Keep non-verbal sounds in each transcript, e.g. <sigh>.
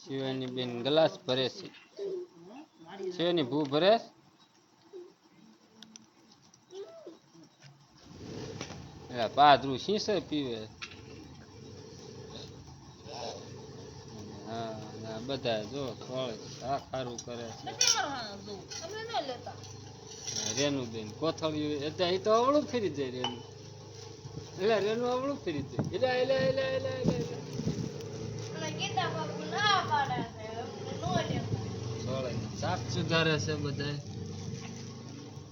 શિવાની બેન ગ્લાસ ભરે છે. શિવાની ભૂ ભરે પાદરું શીસે પીવે. હા બધા જો ફળ આ કરે છે. રેનુ બેન કોથળિયું એટલે એ તો અવળું ફરી જાય રેનું. એટલે રેનું અવળું ફરી જાય. એટલે એટલે એટલે એટલે સાપ સુધારે છે બધા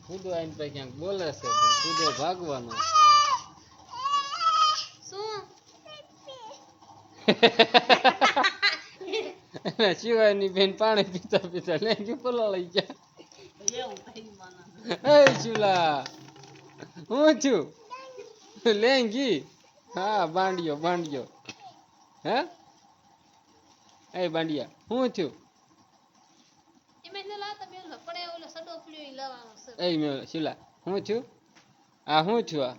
ખુદો આઈને પછી ક્યાંક બોલે છે પણ ખુદો ભાગવાનો અને શિવાયની બેન પાણી પીતા પીતા લેંગી લઈ ગયા. એ ચૂલા હું છું? લેંગી હા બાંડિયો બાંડિયો. હે? એ બાંડિયા હું થયું? એ મેં શિલા આ હું છું આ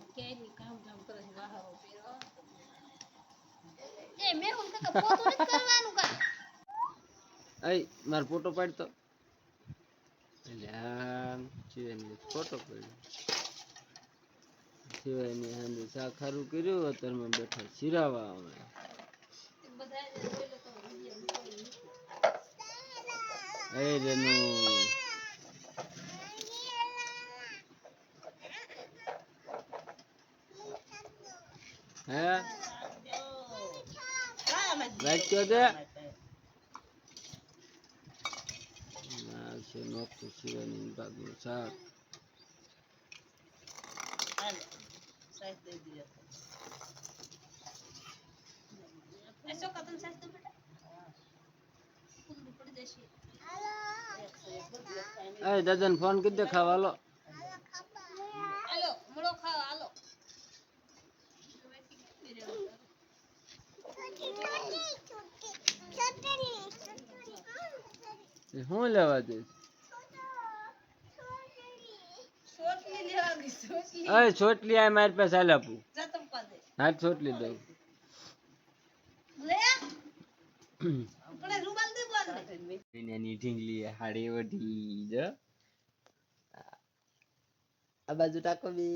એ મારો ફોટો પાડતો. ફોટો પાડ્યો શિવાયની હાંજે સા ખારું કર્યું અત્યારમાં બેઠા શિરાવા અમે એ રેનું હે વાંચ્યો છે આ છે નોખું શિવાની ભાગનું શાક એ દાદાને ફોન કરી દે ખાવા લો શું લેવા જઈશ અરે છોટલી આ મારી પાસે હાલ આપું. હા છોટલી દઉં. <coughs> એની ઢીંગલી હાડે વઢી જ આ બાજુ ટાકો બે.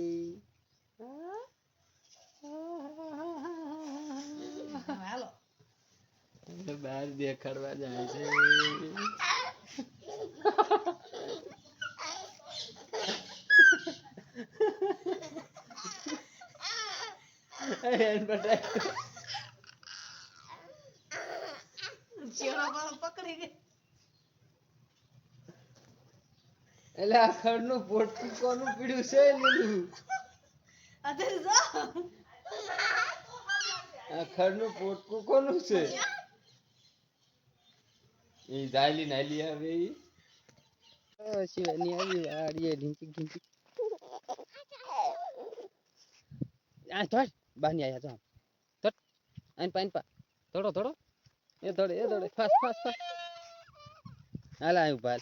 બહાર દેખાડવા જાય છે. એન બટાકો એટલે આ ખડનું પોટકું કોનું પીડ્યું છે લીલું? આ ખડનું પોટકું કોનું છે? એ દાલી નાયલી આવે ઈ શિવાની આવી વાડીએ ઢીંચી ઢીંચી આ થોડ બાની આયા તો થોડ પાઈન પા. થોડો થોડો એ થોડે એ થોડે ફાસ ફાસ ફાસ. હાલ આવ્યું ભાલ